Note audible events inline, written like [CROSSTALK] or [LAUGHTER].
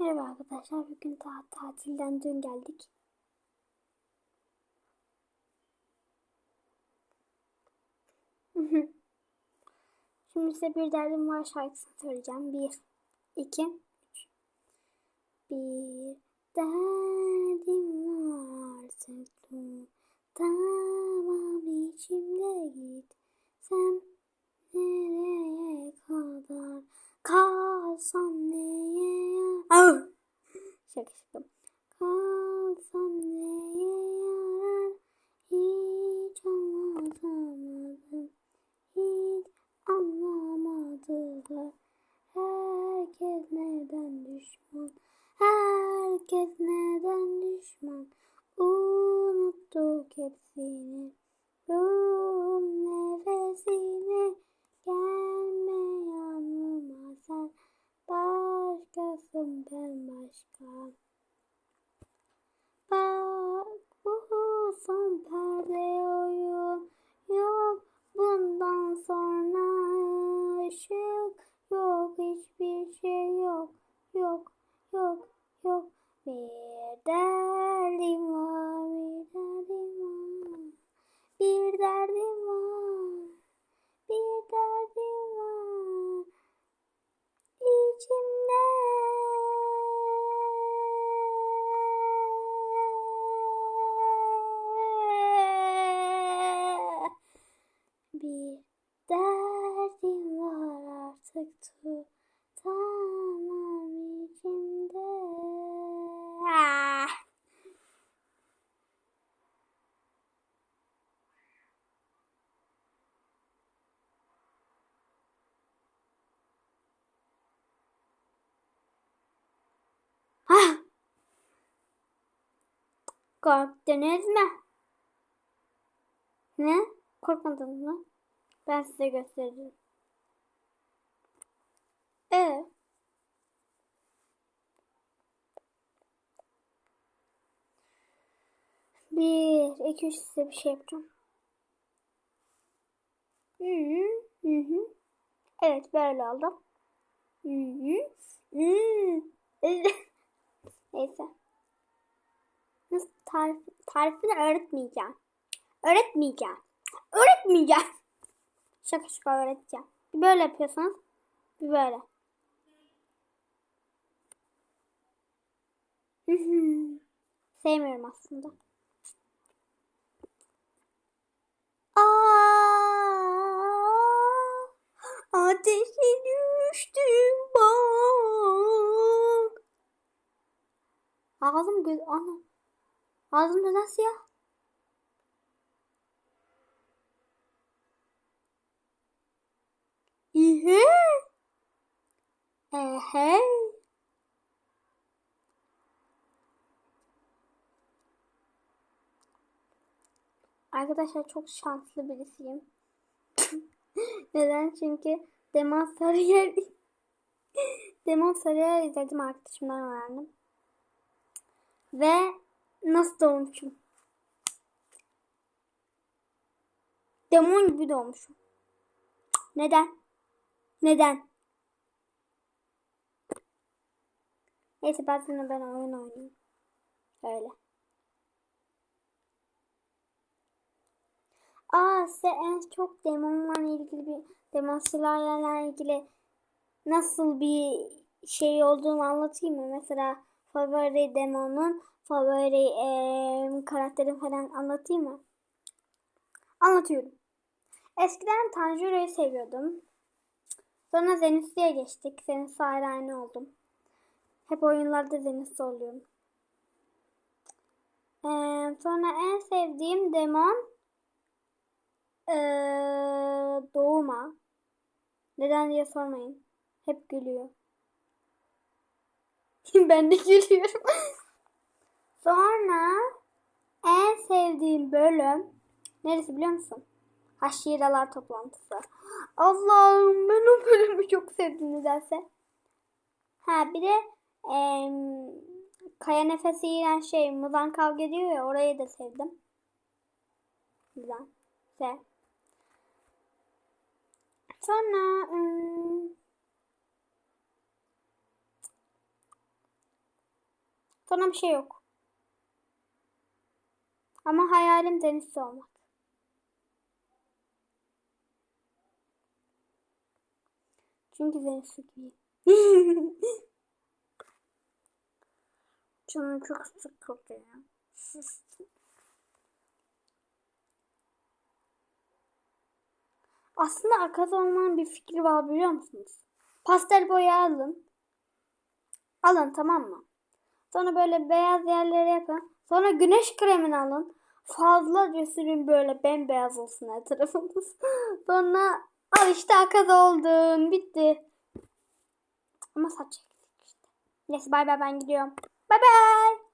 Merhaba arkadaşlar. Bugün daha tatilden dün geldik. [LAUGHS] Şimdi size bir derdim var şarkısını söyleyeceğim. Bir, iki, üç. Bir derdim var artık Tamam Şaka şaka. Kalsam neye yarar? Hiç anlatamadım. Hiç anlamadılar. Herkes neden düşman? Herkes neden düşman? Unuttuk hepsini. Ruhum nefesini. Yok. Bir derdim var, bir derdim Korktunuz mu? Ne? Korkmadınız mı? Ben size göstereceğim. Evet. Bir, iki, üç size bir şey yapacağım. Hı hı, hı. Evet böyle oldu. Hı hı, hı. [LAUGHS] Neyse. Nasıl tarif, tarifini öğretmeyeceğim. Öğretmeyeceğim. Öğretmeyeceğim. [LAUGHS] Şaka şaka öğreteceğim. Bir böyle yapıyorsunuz. Bir böyle. [LAUGHS] Sevmiyorum aslında. Aa, ateşe düştüm bak. Ağzım göz ana. Ağzım neden siyah? İhe. Ehe. Arkadaşlar çok şanslı birisiyim. [LAUGHS] Neden? Çünkü Demon Sarıyer [LAUGHS] Demon Sarıyer izledim arkadaşımdan öğrendim. Ve nasıl doğmuşum? Demon gibi doğmuşum. Neden? Neden? Neyse ben sana ben oyun oynayayım. Öyle. Aa size en çok demonla ilgili bir demon silahlarla ilgili nasıl bir şey olduğunu anlatayım mı? Mesela favori demonun favori e, karakterin falan anlatayım mı? Anlatıyorum. Eskiden Tanjiro'yu seviyordum. Sonra Zenith'e geçtik. Zenith'e ayrı aynı oldum. Hep oyunlarda Zenith'e oluyorum. Ee, sonra en sevdiğim demon ee, doğuma. Neden diye sormayın. Hep gülüyor. [LAUGHS] ben de gülüyorum. Sonra en sevdiğim bölüm neresi biliyor musun? Haşiralar toplantısı. Allah'ım ben o bölümü çok sevdim nedense. Ha bir de e, kaya nefesi yiyen şey Muzan kavga ediyor ya orayı da sevdim. Güzel. Ve sonra ım, Sonra bir şey yok. Ama hayalim denizci olmak. Çünkü deniz su gibi. [LAUGHS] Canım çok sıkıldı ya. Aslında arkada olmanın bir fikri var biliyor musunuz? Pastel boya alın. Alın tamam mı? Sonra böyle beyaz yerlere yapın. Sonra güneş kremini alın. Fazlaca sürün böyle bembeyaz olsun her tarafınız. [LAUGHS] Sonra al işte akaz oldun. Bitti. Ama saç. Neyse bay bay ben gidiyorum. Bay bay.